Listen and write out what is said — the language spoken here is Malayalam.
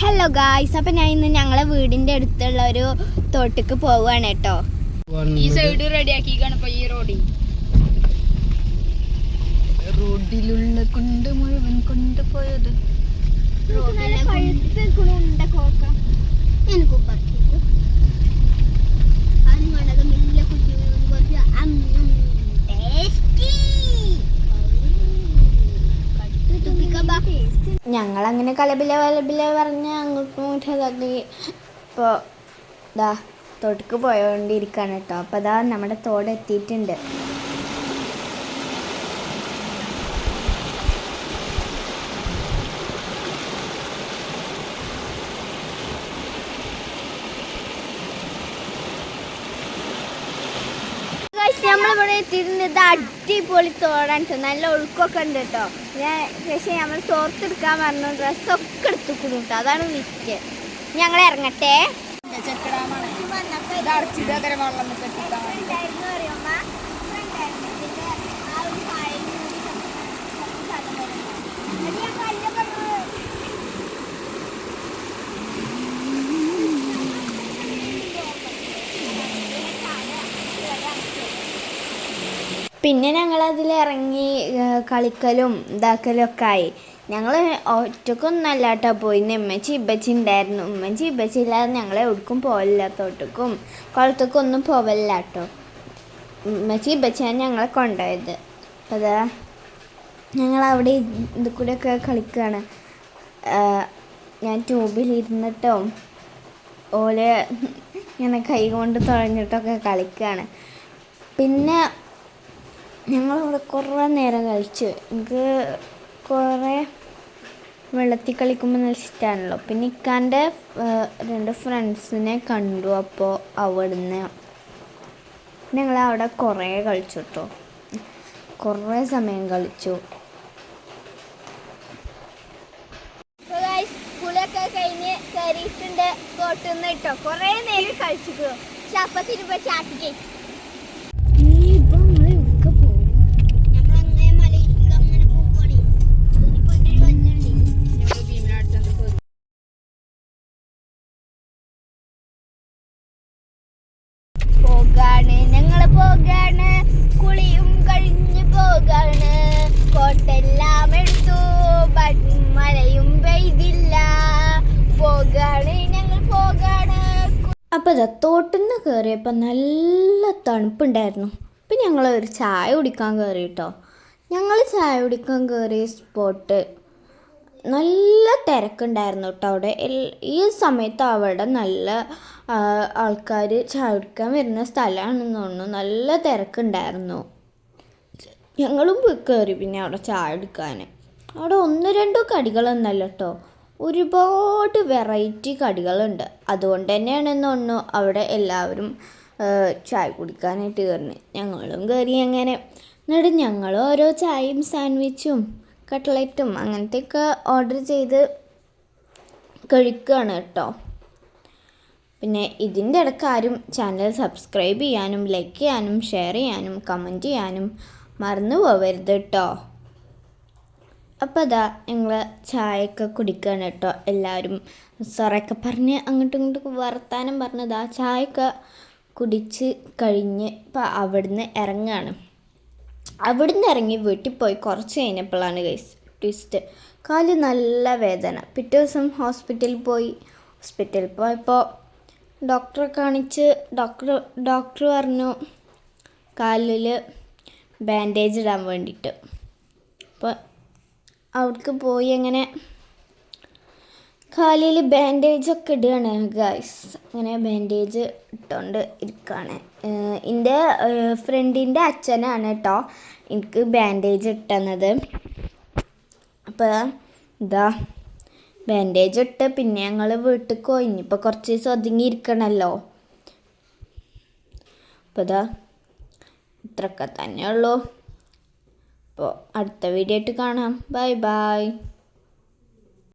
ഹലോ ഗായ്സ് അപ്പം ഞാൻ ഇന്ന് ഞങ്ങളെ വീടിന്റെ അടുത്തുള്ള ഒരു തോട്ടിക്ക് പോവുകയാണ് കേട്ടോ. ഈ സൈഡ് റെഡിയാക്കിക്കാണ് ഇപ്പൊ ഈ റോഡിൽ റോഡിലുള്ള കൊണ്ട് മുഴുവൻ കൊണ്ടുപോയത്. ഞങ്ങളങ്ങനെ കലബില കലബില പറഞ്ഞ് അങ്ങോട്ടും ഇങ്ങോട്ടും ഇപ്പോൾ ഇതാ തോട്ടിക്ക് പോയോണ്ടിരിക്കുകയാണ് കേട്ടോ. അപ്പോൾ ഇതാ നമ്മുടെ തോട് എത്തിയിട്ടുണ്ട്. നമ്മളിവിടെ എത്തിയിട്ടുണ്ട് ഇത് അടിപൊളി തോടാണ്. നല്ല ഒഴുക്കൊക്കെ ഉണ്ട് കേട്ടോ ഞാൻ പക്ഷേ നമ്മൾ തോർത്തെടുക്കാൻ പറഞ്ഞു ഡ്രസ്സൊക്കെ എടുത്തു കേട്ടോ അതാണ് വിറ്റ്. ഞങ്ങൾ ഇറങ്ങട്ടെ? ചെക്കടാമാണ് ഇത് പിന്നെ ഞങ്ങൾ അതിൽ ഇറങ്ങി കളിക്കലും ഇതാക്കലും ഒക്കെ ആയി. ഞങ്ങൾ ഒറ്റക്കൊന്നല്ല കേട്ടോ പോയി ഉമ്മച്ചി ഇബച്ചി ഉണ്ടായിരുന്നു ഉമ്മച്ചി ഇബച്ചി ഇല്ലാതെ ഞങ്ങൾ എവിടേക്കും പോകലില്ല തോട്ടക്കും കുളത്തേക്കും ഒന്നും പോവല്ല കേട്ടോ ഉമ്മച്ചി ഇബച്ചിയാണ് ഞങ്ങളെ കൊണ്ടുപോയത്. അതാ ഞങ്ങൾ അവിടെ ഇത് കൂടെയൊക്കെ കളിക്കുകയാണ് ഞാൻ ട്യൂബിലിരുന്നിട്ടോ ഓൽ ഇങ്ങനെ കൈ കൊണ്ട് തുഴഞ്ഞിട്ടൊക്കെ കളിക്കുകയാണ് പിന്നെ ഞങ്ങളിവിടെ കുറേ നേരം കളിച്ചു എനിക്ക് കുറേ വെള്ളത്തിൽ കളിക്കുമ്പോൾ നല്ല ഇഷ്ടമാണല്ലോ പിന്നെ ഇക്കാന്റെ രണ്ട് ഫ്രണ്ട്സിനെ കണ്ടു. അപ്പോൾ അവിടുന്ന് ഞങ്ങൾ അവിടെ കുറേ കളിച്ചു കേട്ടോ കുറേ സമയം കളിച്ചു. കഴിഞ്ഞ് കയറിയിട്ടുണ്ട്. തോട്ടുന്ന കേട്ടോ കുറേ നേരം കഴിച്ചിട്ടു പക്ഷെ അപ്പം തിരുമ്പോ ചാട്ടിക്ക് പോകാണ്. ഞങ്ങൾ പോകാണ്. കുളിയും കഴിഞ്ഞ് പോകാണ്. കോട്ടെല്ലാം എടുത്തു. മഴയും പെയ്തില്ല. പോകാണ് ഞങ്ങൾ പോകാണ്. അപ്പോൾ ഇതാ തോട്ടിന്ന് കയറിയപ്പോൾ നല്ല തണുപ്പുണ്ടായിരുന്നു. അപ്പം ഞങ്ങൾ ഒരു ചായ കുടിക്കാൻ കയറി കേട്ടോ. ഞങ്ങൾ ചായ കുടിക്കാൻ കയറിയ സ്പോട്ട് നല്ല തിരക്കുണ്ടായിരുന്നു കേട്ടോ അവിടെ. ഈ സമയത്ത് അവിടെ നല്ല ആൾക്കാർ ചായ കുടിക്കാൻ വരുന്ന സ്ഥലമാണെന്ന് തോന്നുന്നു. നല്ല തിരക്കുണ്ടായിരുന്നു. ഞങ്ങളും പോയി കയറി പിന്നെ അവിടെ ചായ എടുക്കാൻ അവിടെ ഒന്ന് രണ്ടോ കടികളൊന്നല്ല കേട്ടോ. ഒരുപാട് വെറൈറ്റി കടികളുണ്ട്. അതുകൊണ്ട് തന്നെയാണെന്ന് തോന്നുന്നു അവിടെ എല്ലാവരും ചായ കുടിക്കാനായിട്ട് കയറുന്നത് ഞങ്ങളും കയറി അങ്ങനെ. എന്നിട്ട് ഞങ്ങൾ ഓരോ ചായയും സാൻഡ്വിച്ചും കട്ട്ലറ്റും അങ്ങനത്തെയൊക്കെ ഓർഡർ ചെയ്ത് കഴിക്കുകയാണ് കേട്ടോ. പിന്നെ ഇതിന്റെ ഇടയ്ക്ക് ആരും ചാനൽ സബ്സ്ക്രൈബ് ചെയ്യാനും ലൈക്ക് ചെയ്യാനും ഷെയർ ചെയ്യാനും കമന്റ് ചെയ്യാനും മറന്നു പോകരുത് കേട്ടോ. അപ്പോൾ അതാ ഞങ്ങൾ ചായയൊക്കെ കുടിക്കുകയാണ് കേട്ടോ. എല്ലാവരും സൊറയൊക്കെ പറഞ്ഞ് അങ്ങോട്ടും ഇങ്ങോട്ടും വർത്താനം പറഞ്ഞതാ ചായയൊക്കെ കുടിച്ച് കഴിഞ്ഞ് ഇപ്പം അവിടുന്ന് ഇറങ്ങുകയാണ് അവിടുന്ന് ഇറങ്ങി വീട്ടിൽ പോയി കുറച്ച് കഴിഞ്ഞപ്പോഴാണ് ഗൈസ് ട്വിസ്റ്റ് കാൽ നല്ല വേദന. പിറ്റേ ദിവസം ഹോസ്പിറ്റലിൽ പോയി. ഹോസ്പിറ്റലിൽ പോയപ്പോൾ ഡോക്ടറെ കാണിച്ച് ഡോക്ടർ ഡോക്ടർ പറഞ്ഞു കാലിൽ ബാൻഡേജ് ഇടാൻ വേണ്ടിയിട്ട്. അപ്പോൾ അവിടേക്ക് പോയി അങ്ങനെ കാലിൽ ബാൻഡേജ് ഒക്കെ ഇടുകയാണ് ഗൈസ് അങ്ങനെ ബാൻഡേജ് ഇട്ടുകൊണ്ട് ഇരിക്കുകയാണ് എന്റെ ഫ്രണ്ടിന്റെ അച്ഛനാണ് കേട്ടോ എനിക്ക് ബാൻഡേജ് ഇട്ടുന്നത്. അപ്പോൾ ഇതാ ബാൻഡേജ് ഇട്ട് പിന്നെ ഞങ്ങൾ വീട്ടിൽ പോയി. ഇനിയിപ്പോൾ കുറച്ച് ദിവസം ഒതുങ്ങി ഇരിക്കണമല്ലോ അപ്പോൾ ഇതാ ഇത്രയൊക്കെ തന്നെയുള്ളൂ. അപ്പോൾ അടുത്ത വീഡിയോ ആയിട്ട് കാണാം. Bye bye